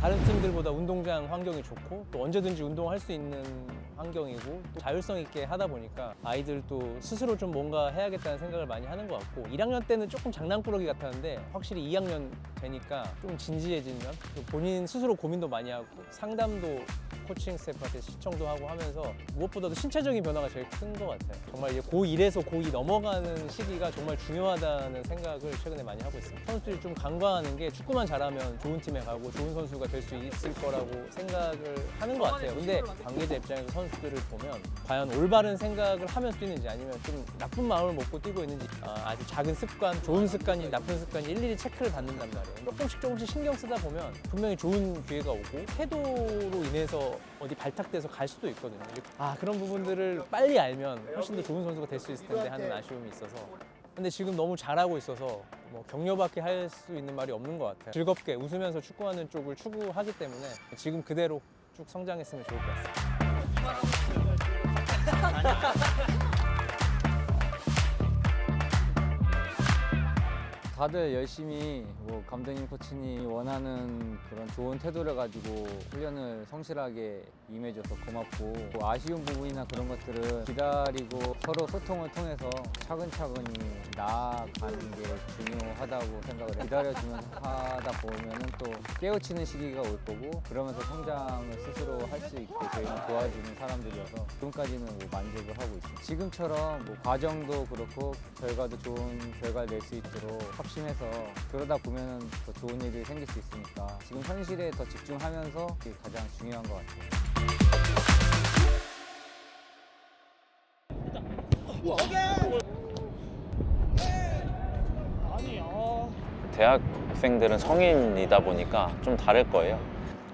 다른 팀들보다 운동장 환경이 좋고 또 언제든지 운동할 수 있는 환경이고 또 자율성 있게 하다 보니까 아이들도 스스로 좀 뭔가 해야겠다는 생각을 많이 하는 것 같고 1학년 때는 조금 장난꾸러기 같았는데 확실히 2학년 되니까 좀 진지해지면 또 본인 스스로 고민도 많이 하고 상담도 코칭 스태프한테 시청도 하고 하면서 무엇보다도 신체적인 변화가 제일 큰 것 같아요. 정말 이제 고1에서 고2 넘어가는 시기가 정말 중요하다는 생각을 최근에 많이 하고 있습니다. 선수들이 좀 간과하는 게 축구만 잘하면 좋은 팀에 가고 좋은 선수가 될 수 있을 거라고 생각을 하는 것 같아요. 근데 관계자 입장에서 선수들을 보면 과연 올바른 생각을 하면서 뛰는지 아니면 좀 나쁜 마음을 먹고 뛰고 있는지 아, 주 작은 습관, 좋은 습관이 나쁜 습관이 일일이 체크를 받는단 말이에요. 조금씩 조금씩 신경 쓰다 보면 분명히 좋은 기회가 오고 태도로 인해서 어디 발탁돼서 갈 수도 있거든요. 아 그런 부분들을 빨리 알면 훨씬 더 좋은 선수가 될 수 있을 텐데 하는 아쉬움이 있어서 근데 지금 너무 잘하고 있어서 뭐 격려밖에 할 수 있는 말이 없는 것 같아요. 즐겁게 웃으면서 축구하는 쪽을 추구하기 때문에 지금 그대로 쭉 성장했으면 좋을 것 같습니다. 다들 열심히 뭐 감독님 코치님 원하는 그런 좋은 태도를 가지고 훈련을 성실하게 임해줘서 고맙고 뭐 아쉬운 부분이나 그런 것들은 기다리고 서로 소통을 통해서 차근차근히 나아가는 게 중요하다고 생각을 해요. 기다려주면서 하다 보면 은 또 깨우치는 시기가 올 거고 그러면서 성장을 스스로 할 수 있게 저희는 도와주는 사람들이어서 지금까지는 뭐 만족을 하고 있습니다. 지금처럼 뭐 과정도 그렇고 결과도 좋은 결과를 낼 수 있도록 합심해서 그러다 보면 더 좋은 일이 생길 수 있으니까 지금 현실에 더 집중하면서 그게 가장 중요한 것 같아요. 대학생들은 성인이다 보니까 좀 다를 거예요.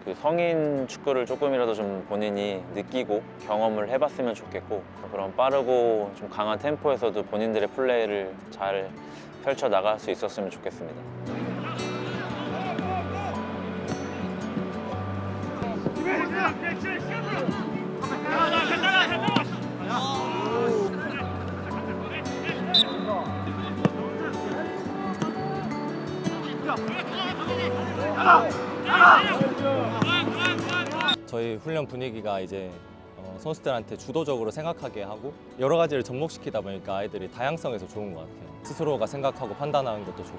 그 성인 축구를 조금이라도 좀 본인이 느끼고 경험을 해봤으면 좋겠고 그런 빠르고 좀 강한 템포에서도 본인들의 플레이를 잘 펼쳐 나갈 수 있었으면 좋겠습니다. 저희 훈련 분위기가 이제 어, 선수들한테 주도적으로 생각하게 하고 여러 가지를 접목시키다 보니까 아이들이 다양성에서 좋은 것 같아요. 스스로가 생각하고 판단하는 것도 좋고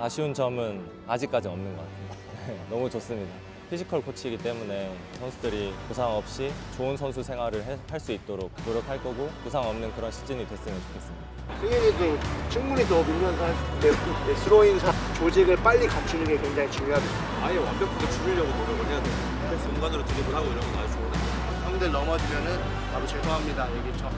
아쉬운 점은 아직까지 없는 것 같아요. 너무 좋습니다. 피지컬 코치이기 때문에 선수들이 부상 없이 좋은 선수 생활을 할 수 있도록 노력할 거고 부상 없는 그런 시즌이 됐으면 좋겠습니다. 승현이도 충분히 더 밀면서 있게 스로잉 사 조직을 빨리 갖추는 게 굉장히 중요합니다. 아예 완벽하게 줄이려고 노력을 해야 돼요. 그래서 공간으로 드립을 하고 이런 건 아주 좋은 형들 넘어지면은 바로 죄송합니다 얘기 쳐.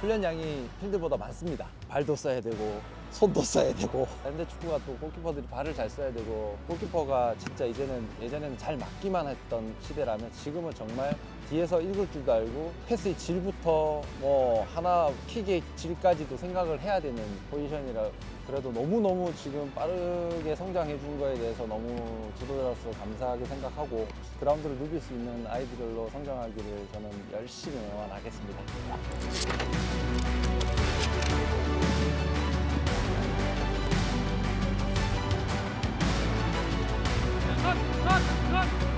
훈련량이 필드보다 많습니다. 발도 써야 되고 손도 써야 되고 근데 축구가 또 골키퍼들이 발을 잘 써야 되고 골키퍼가 진짜 이제는 예전에는 잘 맞기만 했던 시대라면 지금은 정말 뒤에서 읽을 줄도 알고 패스의 질부터 뭐 하나 킥의 질까지도 생각을 해야 되는 포지션이라 그래도 너무너무 지금 빠르게 성장해 준 거에 대해서 너무 지도자로서 감사하게 생각하고 그라운드를 누빌 수 있는 아이들로 성장하기를 저는 열심히 응원하겠습니다. Come on.